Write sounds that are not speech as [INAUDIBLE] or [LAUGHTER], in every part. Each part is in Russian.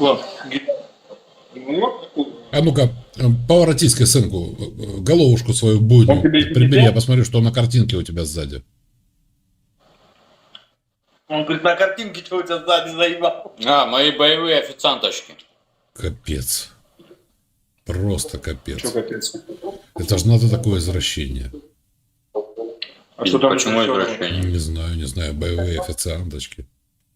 Ну, А ну-ка, э, поворотись-ка, сынку, э, головушку свою тебе Прибери, я посмотрю, что на картинке у тебя сзади. Он говорит, на картинке что у тебя сзади заебал. А, мои боевые официанточки. Капец. Просто капец. Что капец? Это же надо такое извращение. А что там? Почему извращение? Не знаю, не знаю, боевые официанточки.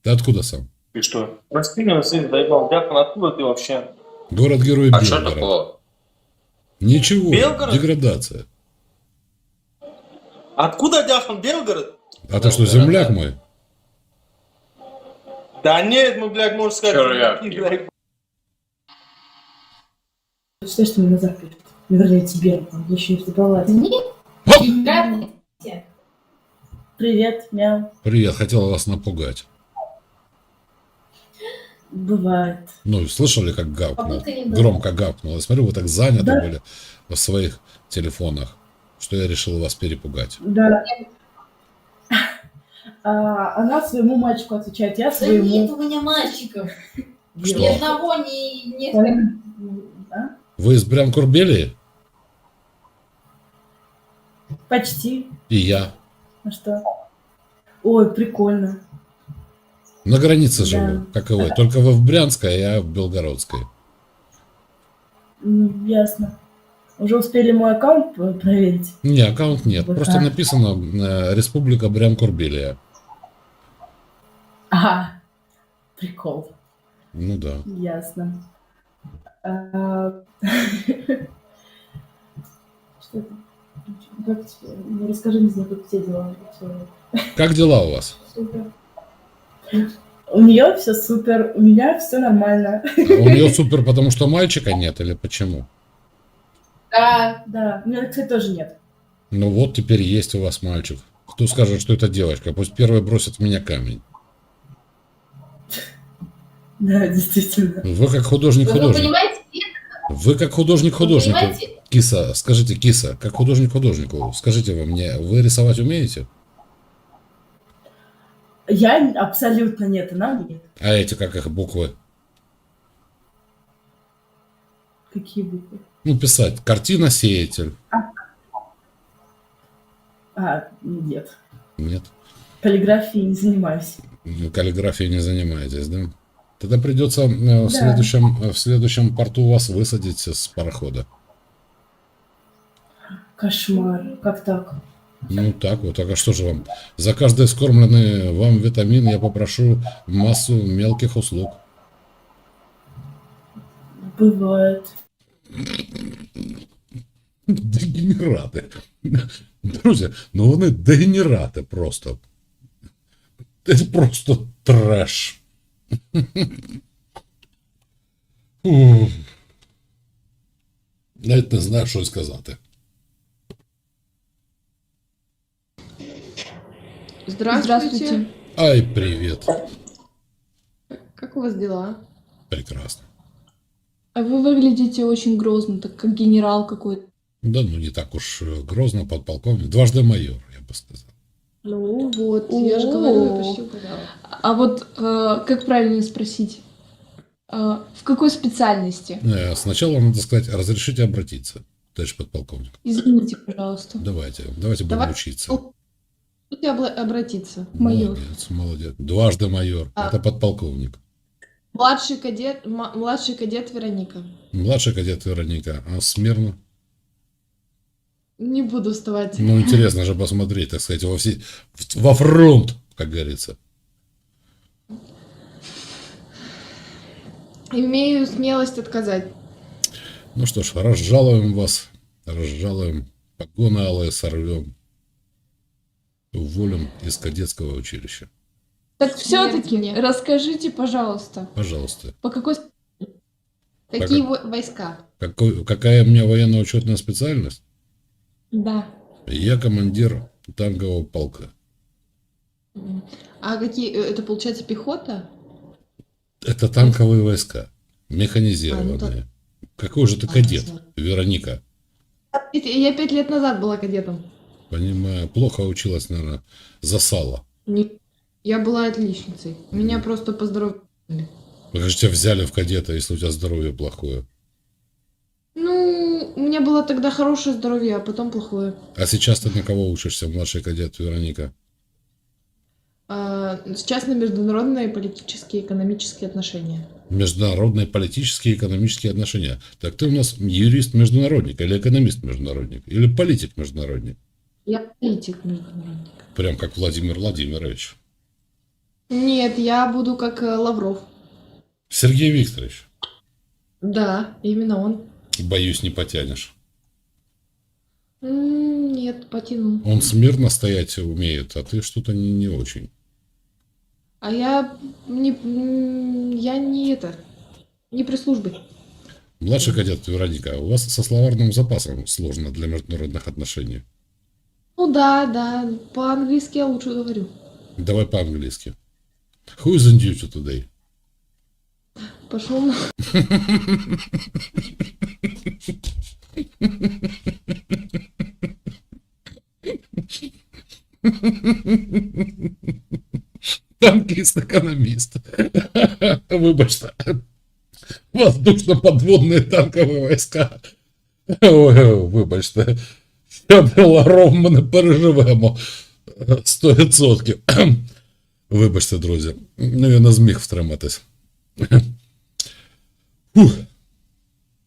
Ты откуда сам? Ты что? Распинил, сын, заебал. Дяфан, откуда ты вообще? Город-герой А что Белгород. такого? Ничего, Белгород? деградация. Откуда Дяфан? Белгород? А ты что, земляк мой? Да нет, мы, блядь, можно сказать, земляки, блядь. Что, что мне назад пишут? Ну, вернее, тебе, там, еще не собралась. Привет, мяу. Привет, хотел вас напугать. Бывает. Ну, слышали, как гавкнул? Не было. Громко гавкнул. Я смотрю, вы так заняты Да. были в своих телефонах, что я решил вас перепугать. Да. А, она своему мальчику отвечает, я Да своему. нет у меня мальчиков. Что? Ни одного, ни... ни... А? Вы из Брянкурбелии? Почти. И я. А что? Ой, прикольно. На границе Да. живу, как и вы. Только вы в Брянской, а я в Белгородской. Ясно. Уже успели мой аккаунт проверить? Не, аккаунт нет. Вот Просто так. написано э, Республика Брянкурбелия. Ага. Прикол. Ну да. Ясно. А, [LAUGHS] Что это? Ну, расскажи, не знаю, как тебе дела. Как дела у вас? Супер. У нее все супер, у меня все нормально. У нее супер, потому что мальчика нет или почему? Да. Да, у меня, кстати, тоже нет. Ну вот теперь есть у вас мальчик. Кто скажет, что это девочка? Пусть первый бросит в меня камень. [LAUGHS] Да, действительно. Вы как художник Вы художник. понимаете, Вы как художник вы художнику. понимаете, Киса, скажите, киса, как художник художнику, скажите вы мне, вы рисовать умеете? Я абсолютно нет, она нет. А эти как их буквы? Какие буквы? Ну, писать. Картина сеятель. А, нет. Нет. Каллиграфией не занимаюсь. Ну, Каллиграфией не занимаетесь, да? Тогда придется э, в, Да. следующем, э, в следующем порту вас высадить с парохода. Кошмар. Как так? Ну так вот, а что же вам? За каждый скормленный вам витамин я попрошу массу мелких услуг. Бывает. Дегенераты. Друзі, ну вони дегенерати просто. Це просто треш. Навіть не знаю, що сказати. Здравствуйте. Ай, привіт. Как у вас дела? Прекрасно. А вы выглядите очень грозно, так как генерал какой-то. Да ну не так уж э, грозно, подполковник. Дважды майор, я бы сказал. Ну вот, я же говорю, я почти угадала. А вот э, как правильно спросить? Э, в какой специальности? Э, Сначала надо сказать, разрешите обратиться, товарищ подполковник. Извините, пожалуйста. Давайте, давайте будем Давай. учиться. Будете обла- обратиться. майор. Молодец, молодец. Дважды майор. А. Это подполковник. Младший кадет, младший кадет Вероника. Младший кадет Вероника. А смирно? Не буду вставать. Ну, интересно же посмотреть, так сказать, во, все, во фронт, как говорится. Имею смелость отказать. Ну что ж, разжалуем вас, разжалуем, погоны алые сорвем, уволим из кадетского училища. Так все-таки мне. расскажите, пожалуйста, Пожалуйста. по какой... какие во- войска? Какой, какая у меня военно-учетная специальность? Да. Я командир танкового полка. А какие... э, Это получается пехота? Это танковые войска, механизированные. А, ну так. Какой же ты А, кадет, всё. Вероника? Я пять лет назад была кадетом. Понимаю, плохо училась, наверное, засала. Не- Я была отличницей. Меня просто поздоровали. Вы же тебя взяли в кадета, если у тебя здоровье плохое. Ну, у меня было тогда хорошее здоровье, а потом плохое. А сейчас ты на кого учишься, младший кадет Вероника? А, сейчас на международные политические и экономические отношения. Международные политические и экономические отношения. Так ты у нас юрист-международник или экономист-международник? Или политик-международник? Я политик международник. Прям как Владимир Владимирович. Нет, я буду как э, Лавров. Сергей Викторович, Да, именно он. боюсь, не потянешь. Нет, потяну. Он смирно стоять умеет, а ты что-то не, не очень. А я не, я не это, не при службе. Младший кадет Вероника, у вас со словарным запасом сложно для международных отношений. Ну да, да, по-английски я лучше говорю. Давай по-английски. Who is on duty today? Пошел на... Танкист-экономист. Вибачте. Воздушно-подводні танкові війська. Ой, вибачте. Ларов ми не переживемо. 100%. Вибачте, друзі. Ну, я не зміг втриматись. Фух.